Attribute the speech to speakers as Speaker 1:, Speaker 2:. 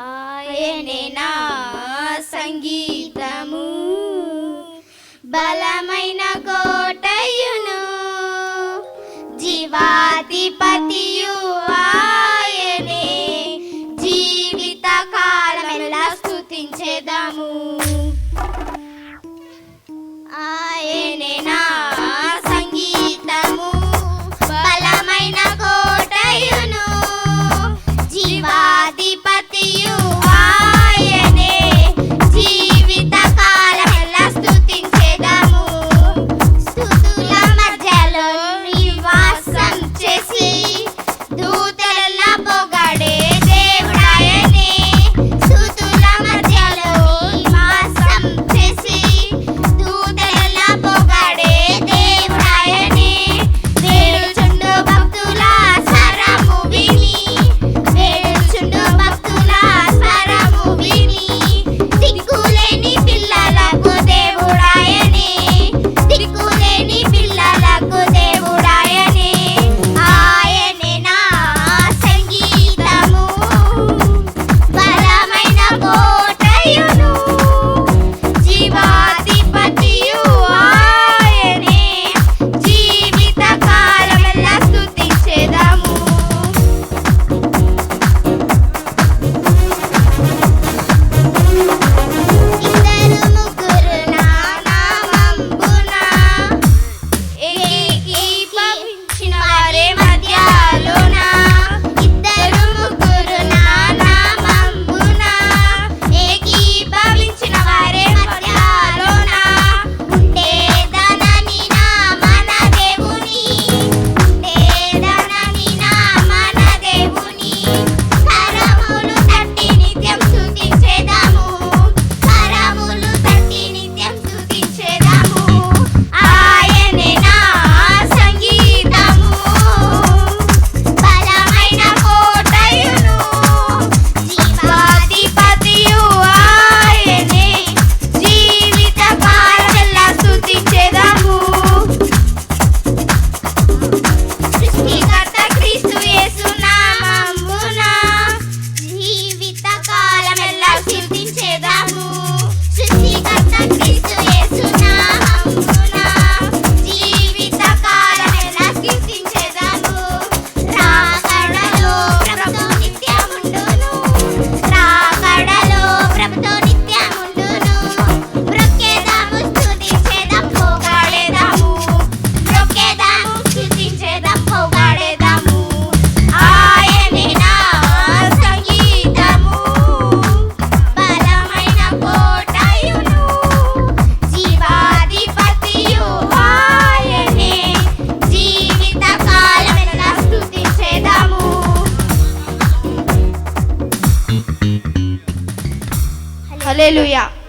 Speaker 1: ఆయనే నా సంగీతము. బల 哈利路亚。